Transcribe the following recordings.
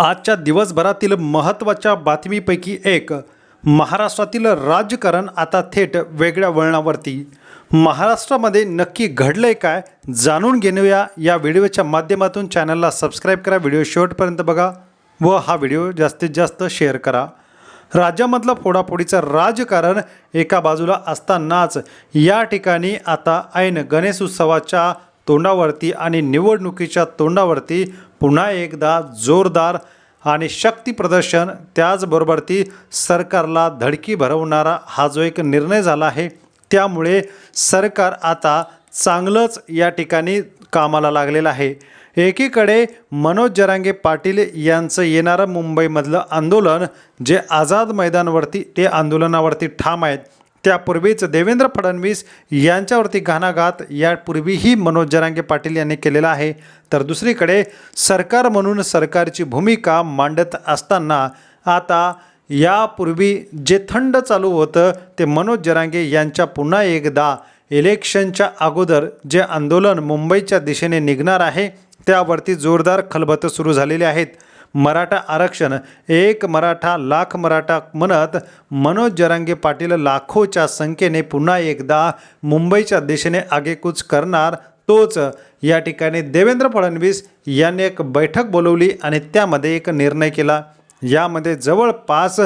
आजच्या दिवसभरातील महत्त्वाच्या बातमीपैकी एक. महाराष्ट्रातील राजकारण आता थेट वेगळ्या वळणावरती. महाराष्ट्रामध्ये नक्की घडलं आहे काय जाणून घेऊया या व्हिडिओच्या माध्यमातून. चॅनलला सबस्क्राईब करा व्हिडिओ शेवटपर्यंत बघा व हा व्हिडिओ जास्तीत जास्त शेअर करा. राज्यामधलं फोडाफोडीचं राजकारण एका बाजूला असतानाच या ठिकाणी आता ऐन गणेश उत्सवाच्या तोंडावरती आणि निवडणुकीच्या तोंडावरती पुन्हा एकदा जोरदार आणि शक्ती प्रदर्शन. त्याचबरोबर ती सरकारला धडकी भरवणारा हा जो एक निर्णय झाला आहे त्यामुळे सरकार आता चांगलंच या ठिकाणी कामाला लागलेलं आहे. एकीकडे मनोज जरांगे पाटील यांचं येणारं मुंबईमधलं आंदोलन जे आझाद मैदानावरती ते आंदोलनावरती ठाम आहेत त्यापूर्वीच देवेंद्र फडणवीस यांच्यावरती घाणाघात यापूर्वीही मनोज जरांगे पाटील यांनी केलेला आहे. तर दुसरीकडे सरकार म्हणून सरकारची भूमिका मांडत असताना आता यापूर्वी जे थंड चालू होतं ते मनोज जरांगे यांच्या पुन्हा एकदा इलेक्शनच्या अगोदर जे आंदोलन मुंबईच्या दिशेने निघणार आहे त्यावरती जोरदार खलबतं सुरू झालेली आहेत. मराठा आरक्षण एक मराठा लाख मराठा म्हणत मनोज जरांगे पाटील लाखोच्या संख्येने पुन्हा एकदा मुंबईच्या दिशेने आगेकूच करणार तोच. या ठिकाणी देवेंद्र फडणवीस यांनी एक बैठक बोलवली आणि त्यामध्ये एक निर्णय केला. यामध्ये जवळपास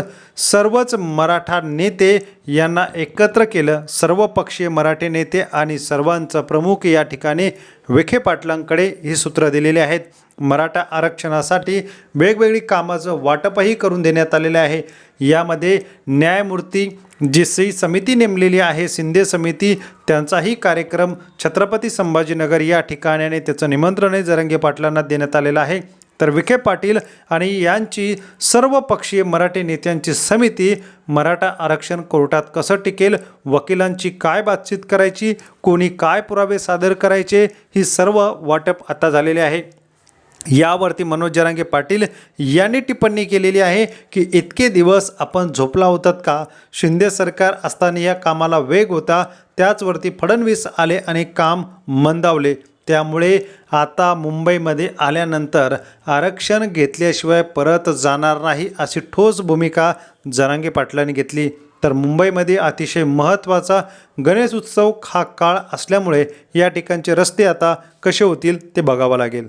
सर्वच मराठा नेते यांना एकत्र केलं. सर्व पक्षीय मराठी नेते आणि सर्वांचं प्रमुख या ठिकाणी विखे पाटलांकडे ही सूत्र दिलेली आहेत. मराठा आरक्षणासाठी वेगवेगळी कामाचं वाटपही करून देण्यात आलेले आहे. यामध्ये न्यायमूर्ती जी सी समिती नेमलेली आहे शिंदे समिती त्यांचाही कार्यक्रम छत्रपती संभाजीनगर या ठिकाणी आणि त्याचं निमंत्रणही जरंगे पाटलांना देण्यात आलेलं आहे. तर विखे पाटील आणि यांची सर्व पक्षीय मराठी नेत्यांची समिती मराठा आरक्षण कोर्टात कसं टिकेल वकिलांची काय बातचीत करायची कोणी काय पुरावे सादर करायचे ही सर्व वाटप आता झालेले आहे. यावरती मनोज जरांगे पाटील यांनी टिप्पणी केलेली आहे की इतके दिवस आपण झोपला होतात का? शिंदे सरकार असताना या कामाला वेग होता त्याचवरती फडणवीस आले आणि काम मंदावले. त्यामुळे आता मुंबईमध्ये आल्यानंतर आरक्षण घेतल्याशिवाय परत जाणार नाही अशी ठोस भूमिका जरांगे पाटलांनी घेतली. तर मुंबईमध्ये अतिशय महत्त्वाचा गणेश उत्सव हा काळ असल्यामुळे या ठिकाणचे रस्ते आता कसे होतील ते बघावं लागेल.